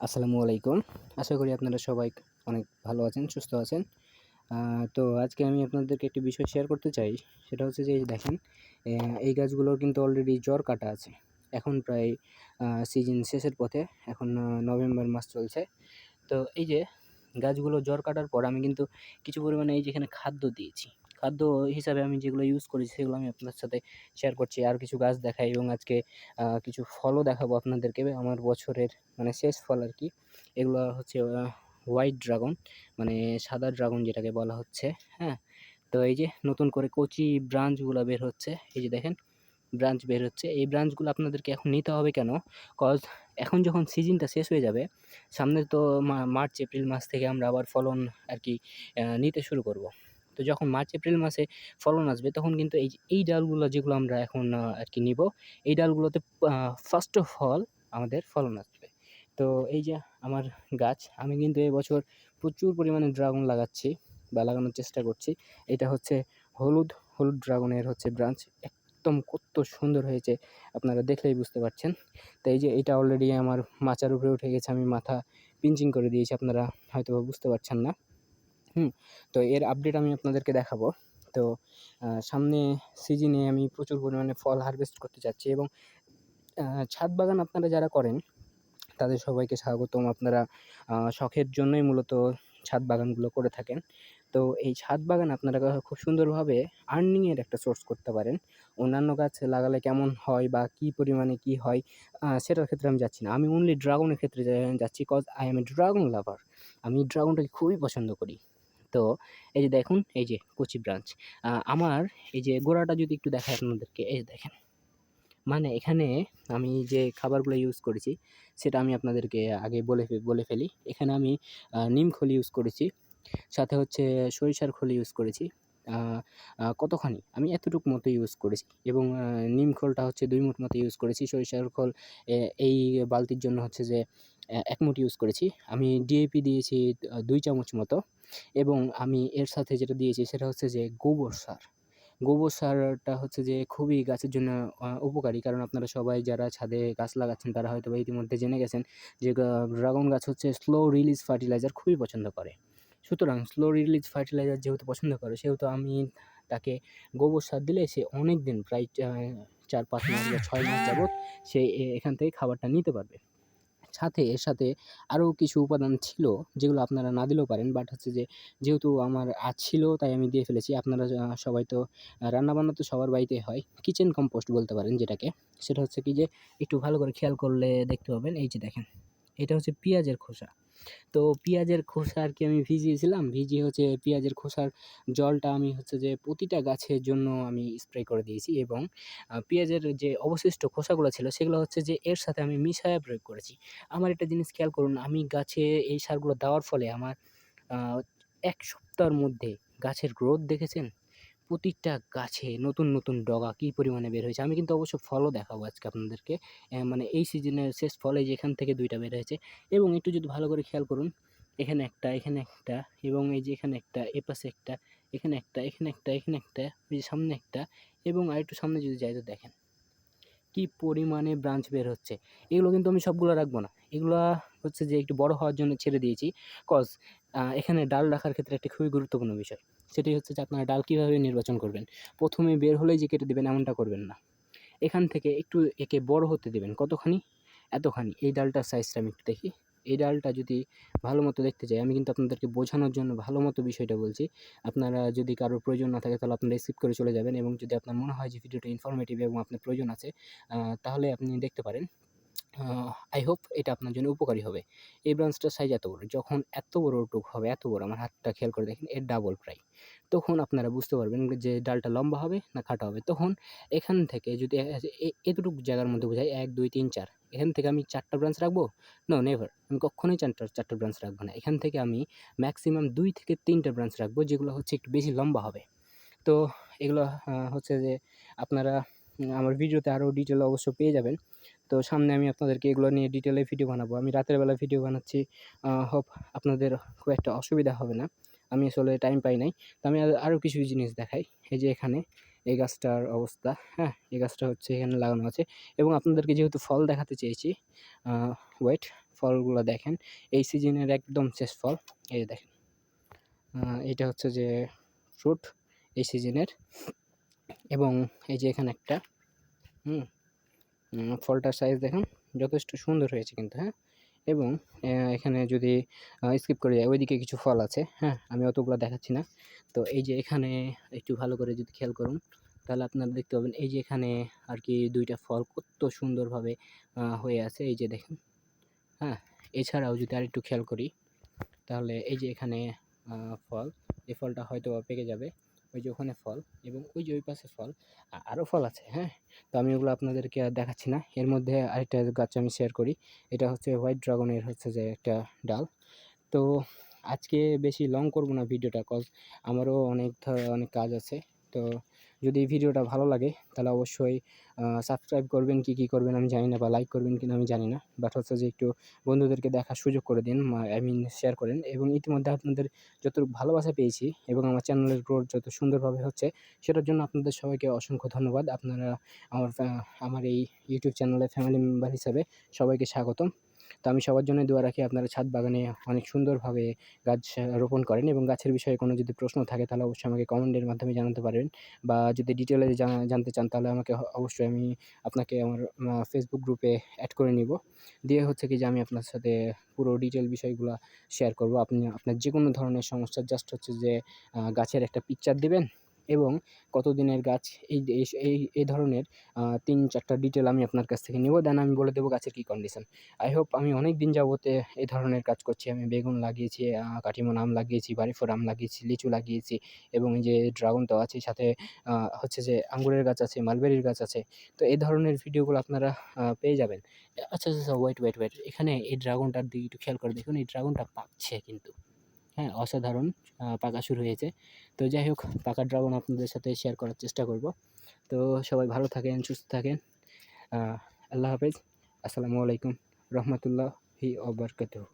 আসসালামু আলাইকুম। আশা করি আপনারা সবাই অনেক ভালো আছেন, সুস্থ আছেন। তো আজকে আমি আপনাদেরকে একটি বিষয় শেয়ার করতে চাই। সেটা হচ্ছে যে দেখেন এই গাছগুলোর কিন্তু অলরেডি জ্বর কাটা আছে। এখন প্রায় সিজন শেষের পথে, এখন নভেম্বর মাস চলছে। তো এই যে গাছগুলো জ্বর কাটার পর আমি কিন্তু কিছু পরিমাণে এই যেখানে খাদ্য দিয়েছি। খাদ্য হিসাবে আমি যেগুলো ইউজ করেছি, সেগুলো আমি আপনার সাথে শেয়ার করছি। আর কিছু গাছ দেখাই এবং আজকে কিছু ফলও দেখাবো আপনাদেরকে। আমার বছরের মানে শেষ ফল আর কি, এগুলো হচ্ছে হোয়াইট ড্রাগন মানে সাদা ড্রাগন যেটাকে বলা হচ্ছে হ্যাঁ? তো এই যে নতুন করে কচি ব্রাঞ্চগুলো বের হচ্ছে, এই যে দেখেন ব্রাঞ্চ বের হচ্ছে। এই ব্রাঞ্চগুলো আপনাদেরকে এখন নিতে হবে কেন? কজ এখন যখন সিজনটা শেষ হয়ে যাবে, সামনে তো মার্চ, এপ্রিল মাস থেকে আমরা আবার ফলন আর কি নিতে শুরু করব। তো যখন মার্চ, এপ্রিল মাসে ফলন আসবে, তখন কিন্তু এই এই ডালগুলো যেগুলো আমরা এখন আর কি নিব, এই ডালগুলোতে ফার্স্ট অফ অল আমাদের ফলন আসবে। তো এই যে, আমার গাছ, আমি কিন্তু এবছর প্রচুর পরিমাণে ড্রাগন লাগাচ্ছি বা লাগানোর চেষ্টা করছি। এটা হচ্ছে হলুদ হলুদ ড্রাগনের হচ্ছে ব্রাঞ্চ একদম কত সুন্দর হয়েছে, আপনারা দেখলেই বুঝতে পারছেন। তো এই যে, এটা অলরেডি আমার মাচার উপরে উঠে গেছে, আমি মাথা পিঞ্চিং করে দিয়েছি, আপনারা হয়তো বুঝতে পারছেন না। হুম, তো এর আপডেট আমি আপনাদেরকে দেখাবো। তো সামনে সিজনে আমি প্রচুর পরিমাণে ফল হারভেস্ট করতে চাচ্ছি এবং ছাদ বাগান আপনারা যারা করেন, তাদের সবাইকে স্বাগতম। আপনারা শখের জন্যই মূলত ছাদ বাগানগুলো করে থাকেন। তো এই ছাদ বাগান আপনারা খুব সুন্দরভাবে আর্নিংয়ের একটা সোর্স করতে পারেন। অন্যান্য গাছ লাগালে কেমন হয় বা কী পরিমাণে কী হয় সেটার ক্ষেত্রে আমি যাচ্ছি না। আমি অনলি ড্রাগনের ক্ষেত্রে যাচ্ছি cause I am a dragon lover আমি ড্রাগনটাকে খুবই পছন্দ করি। তো এই যে দেখুন, এই যে কুচি ব্রাঞ্চ। আমার এই যে গোড়াটা যদি একটু দেখায় আপনাদেরকে, এই দেখেন। মানে এখানে আমি যে খাবারগুলো ইউজ করেছি, সেটা আমি আপনাদেরকে আগে বলে বলে ফেলি। এখানে আমি নিম খোল ইউজ করেছি, সাথে হচ্ছে সরিষার খোল ইউজ করেছি। কতখানি আমি এতটুকু মতো ইউজ করেছি এবং নিম খোলটা হচ্ছে দুই মুঠ মতো ইউজ করেছি। সরিষার খোল এই বালতির জন্য হচ্ছে যে এক মুঠ ইউজ করেছি। আমি ডিএপি দিয়েছি দুই চামচ মতো এবং আমি এর সাথে যেটা দিয়েছি সেটা হচ্ছে যে, গোবর সার। গোবর সারটা হচ্ছে যে, খুবই গাছের জন্য উপকারী। কারণ আপনারা সবাই যারা ছাদে গাছ লাগাচ্ছেন, তারা হয়তোবা ইতিমধ্যে জেনে গেছেন যে ড্রাগন গাছ হচ্ছে স্লো রিলিজ ফার্টিলাইজার খুবই পছন্দ করে। সুতরাং স্লো রিলিজ ফার্টিলাইজার যেহেতু পছন্দ করে, সেহেতু আমি তাকে গোবর সার দিলে সে অনেক দিন প্রায় চা ৪-৫ মাস বা ছয় মাস যাবৎ সে এখান থেকে খাবারটা নিতে পারবে। সাথে, এর সাথে আরও কিছু উপাদান ছিল যেগুলো আপনারা না দিলেও পারেন। বাট হচ্ছে যে যেহেতু আমার আ ছিল, তাই আমি দিয়ে ফেলেছি। আপনারা সবাই তো রান্নাবান্না তো সবার বাড়িতে হয়। কিচেন কম্পোস্ট বলতে পারেন যেটাকে। সেটা হচ্ছে কি যে একটু ভালো করে খেয়াল করলে দেখতে পাবেন, এই যে দেখেন। এটা হচ্ছে পেঁয়াজের খোসা। তো পেঁয়াজের খোসা আর কি আমি ভিজিয়েছিলাম। ভিজিয়ে হচ্ছে পেঁয়াজের খোসার জলটা আমি হচ্ছে যে প্রতিটা গাছের জন্য আমি স্প্রে করে দিয়েছি এবং পেঁয়াজের যে অবশিষ্ট খোসাগুলো ছিল সেগুলো হচ্ছে যে এর সাথে আমি মিশায়ে প্রয়োগ করেছি। আমার একটা জিনিস খেয়াল করুন, আমি গাছে এই সারগুলো দেওয়ার ফলে আমার এক ১ সপ্তাহের মধ্যে গাছের গ্রোথ দেখেছেন? প্রতিটা গাছে নতুন, নতুন ডগা কি পরিমাণে বের হয়েছে। আমি কিন্তু অবশ্য ফলও দেখাবো আজকে আপনাদেরকে। মানে এই সিজনের শেষ ফল এই যে এখান থেকে দুইটা বের হয়েছে এবং একটু যদি ভালো করে খেয়াল করুন, এখানে একটা, এখানে একটা এবং এই যে এখানে একটা, এপাশে একটা, এখানে একটা, এখানে একটা, এখানে একটা, ওই যে সামনে একটা এবং আরেকটু সামনে যদি যাই তো দেখেন। কি পরিমাণে ব্রাঞ্চ বের হচ্ছে। এগুলো কিন্তু আমি সবগুলো রাখব না। এগুলো হচ্ছে যে একটু বড় হওয়ার জন্য ছেড়ে দিয়েছি। কজ এখানে ডাল রাখার ক্ষেত্রে একটি খুবই গুরুত্বপূর্ণ বিষয়। সেটি হচ্ছে যে আপনারা ডাল কীভাবে নির্বাচন করবেন। প্রথমে বের হলেই যে কেটে দেবেন এমনটা করবেন না। এখান থেকে একটু একে বড় হতে দেবেন কতখানি? এতখানি। এই ডালটার সাইজটা আমি একটু দেখি। এই ডালটা যদি ভালো মতো দেখতে চাই, আমি কিন্তু আপনাদেরকে বোঝানোর জন্য ভালো মতো বিষয়টা বলছি। আপনারা যদি কারোর প্রয়োজন না থাকে, তাহলে আপনারা স্কিপ করে চলে যাবেন এবং যদি আপনার মনে হয় যে ভিডিওটা ইনফরমেটিভ এবং আপনার প্রয়োজন আছে তাহলে আপনি দেখতে পারেন। আই হোপ এটা আপনার জন্য উপকারী হবে। এই ব্রাঞ্চটার সাইজ এত বড়। যখন এত বড় টুক হবে, এত বড় আমার হাতটা খেয়াল করে দেখেন এর ডাবল প্রায়। তখন আপনারা বুঝতে পারবেন যে ডালটা লম্বা হবে না খাটো হবে। তখন এখান থেকে যদি এতটুকু জায়গার মধ্যে বোঝায় এক দুই তিন চার এখান থেকে আমি ৪ টা ব্রাঞ্চ রাখব? No never. আমি কক্ষনোই চারটা ৪ টা ব্রাঞ্চ রাখব না। এখান থেকে আমি ম্যাক্সিমাম দুই থেকে ৩ টা ব্রাঞ্চ রাখব যেগুলো হচ্ছে একটু বেশি লম্বা হবে। তো এগুলো হচ্ছে যে আপনারা আমার ভিডিওতে আরও ডিটেল অবশ্য পেয়ে যাবেন। তো সামনে আমি আপনাদেরকে এগুলো নিয়ে ডিটেলে ভিডিও বানাবো। আমি রাতের বেলা ভিডিও বানাচ্ছি। হোপ আপনাদের খুব একটা অসুবিধা হবে না। আমি আসলে টাইম পাই নাই। তো আমি আর আরও কিছু জিনিস দেখাই। এই যে এখানে এই গাছটার অবস্থা, হ্যাঁ? এই গাছটা হচ্ছে এখানে লাগানো আছে এবং আপনাদেরকে যেহেতু ফল দেখাতে চেয়েছি, ওয়েট ফলগুলো দেখেন এই সিজনের একদম শেষ ফল এই দেখেন এটা হচ্ছে যে ফ্রুট এই সিজনের এবং এই যে এখানে একটা হুম ফলটার সাইজ দেখেন, যথেষ্ট সুন্দর হয়েছে কিন্তু হ্যাঁ? এবং এখানে যদি স্কিপ করে যায় ওইদিকে কিছু ফল আছে হ্যাঁ? আমি অতগুলো দেখাচ্ছি না। তো এই যে এখানে একটু ভালো করে যদি খেয়াল করুন, তাহলে আপনারা দেখতে পাবেন, এই যে এখানে আর কি দুইটা ফল কত সুন্দরভাবে হয়ে আছে, এই যে দেখেন হ্যাঁ? এছাড়াও যদি আর একটু খেয়াল করি, তাহলে এই যে এখানে ফল, এই ফলটা হয়তো পেকে যাবে। ওই যে ওখানে ফল এবং ওই যে ওই পাশে ফল আরও ফল আছে হ্যাঁ? তো আমি ওগুলো আপনাদেরকে আর দেখাচ্ছি না। এর মধ্যে আরেকটা গাছ আমি শেয়ার করি। এটা হচ্ছে হোয়াইট ড্রাগনের হচ্ছে যে একটা ডাল। তো আজকে বেশি লং করব না ভিডিওটা কজ আমারও অনেক অনেক কাজ আছে। তো যদি এই ভিডিওটা ভালো লাগে, তাহলে অবশ্যই সাবস্ক্রাইব করবেন, কি কি করবেন আমি জানি না বা লাইক করবেন কিনা আমি জানি না। বাট হচ্ছে যে একটু বন্ধুদেরকে দেখার সুযোগ করে দিন আই মিন শেয়ার করেন। এবং ইতিমধ্যে আপনাদের যতটুকু ভালোবাসা পেয়েছি এবং আমার চ্যানেলের গ্রোথ যত সুন্দরভাবে হচ্ছে, সেটার জন্য আপনাদের সবাইকে অসংখ্য ধন্যবাদ। আপনারা আমার আমার এই ইউটিউব চ্যানেলের ফ্যামিলি মেম্বার হিসাবে সবাইকে স্বাগতম। তো আমি সবার জন্য দোয়া রাখি আপনারা ছাদ বাগানে অনেক সুন্দরভাবে গাছ রোপণ করেন এবং গাছের বিষয়ে কোনো যদি প্রশ্ন থাকে তাহলে অবশ্যই আমাকে কমেন্টের মাধ্যমে জানাতে পারবেন বা যদি ডিটেলে জানতে চান তাহলে আমাকে অবশ্যই আমি আপনাকে আমার ফেসবুক গ্রুপে অ্যাড করে নিব। দিয়ে হচ্ছে কি যে আমি আপনার সাথে পুরো ডিটেল বিষয়গুলো শেয়ার করব। আপনি, আপনার যে কোনো ধরনের সমস্যা জাস্ট হচ্ছে যে গাছের একটা পিকচার দিবেন এবং কত দিনের গাছ? এই এই- এই ধরনের তিন চারটা ডিটেল আমি আপনার কাছ থেকে নিব। দেন আমি বলে দেবো গাছের কী কন্ডিশন আই হোপ আমি অনেক দিন যাবতে এই ধরনের কাজ করছি। আমি বেগুন লাগিয়েছি আহ, কাটিমন আম লাগিয়েছি বাড়িফোর আম লাগিয়েছি লিচু লাগিয়েছি এবং এই যে ড্রাগন তো আছে সাথে হচ্ছে যে আঙ্গুরের গাছ আছে মালবেরির গাছ আছে। তো এই ধরনের ভিডিওগুলো আপনারা পেয়ে যাবেন। আচ্ছা আচ্ছা ওয়েট ওয়েট ওয়েট এখানে এই ড্রাগনটার দিকে একটু খেয়াল করে দেখুন। এই ড্রাগনটা পাকছে কিন্তু। হ্যাঁ অসাধারণ পাকা শুরু হয়েছে। তো যাই হোক, পাকা ড্রাগন আপনাদের সাথে শেয়ার করার চেষ্টা করব। তো সবাই ভালো থাকেন, সুস্থ থাকেন। আল্লাহ হাফেজ। আসসালামু আলাইকুম রহমতুল্লাহি ওবরকাতুহ